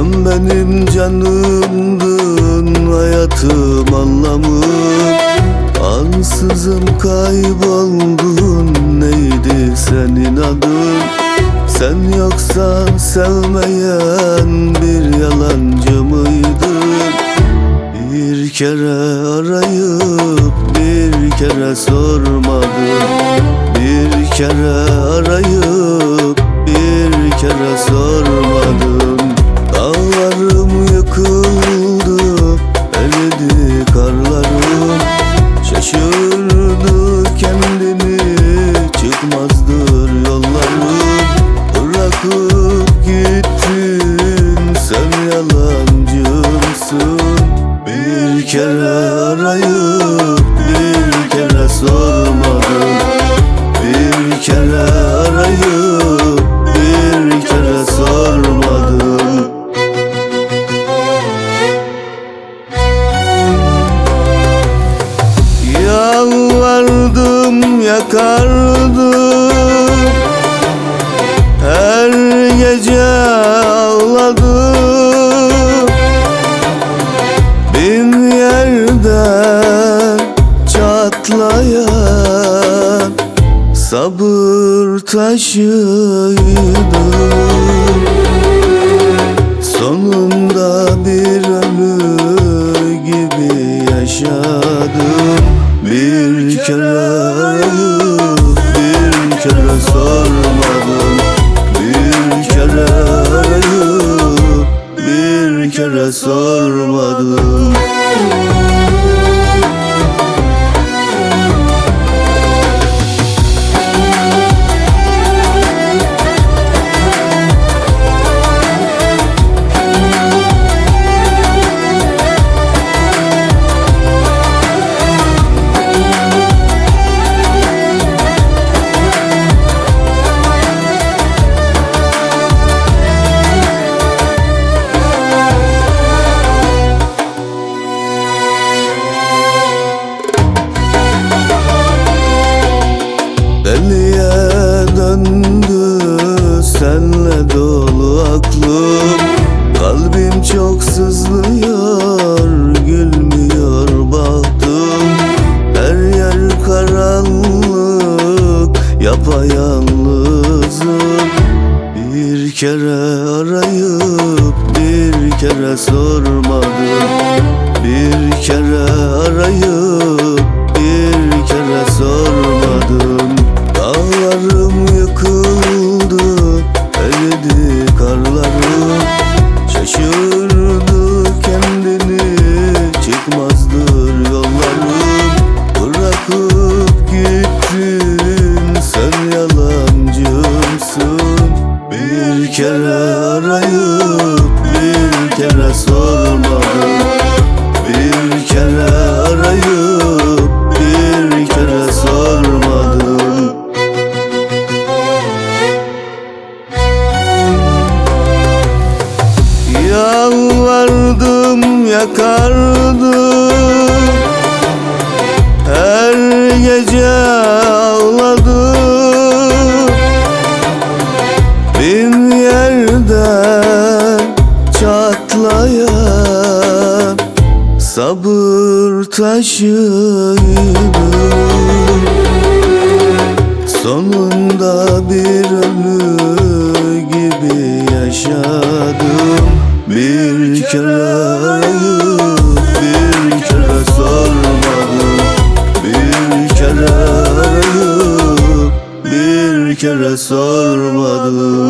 Sen benim canımdın hayatım anlamı. Ansızın kayboldun neydi senin adın Sen yoksa sevmeyen bir yalancı mıydın? Bir kere arayıp bir kere sormadın. Bir kere yakardım Her gece ağladım Bin yerden çatlayan Sabır taşıydım Sonunda bir ölü gibi yaşadım. Bir kere kere döndü senle dolu aklım. Kalbim çok sızlıyor gülmüyor bahtım. Her yer karanlık yapayalnızım. Bir kere arayıp bir kere sormadım. Bir kere arayıp bir kere sormadım Bir kere arayıp bir kere sormadım. Yalvardım yakardım. Her gece çatlayan Sabır taşıydım Sonunda bir ölü gibi yaşadım. Bir kere arayıp bir kere sormadım. Bir kere arayıp bir kere sormadım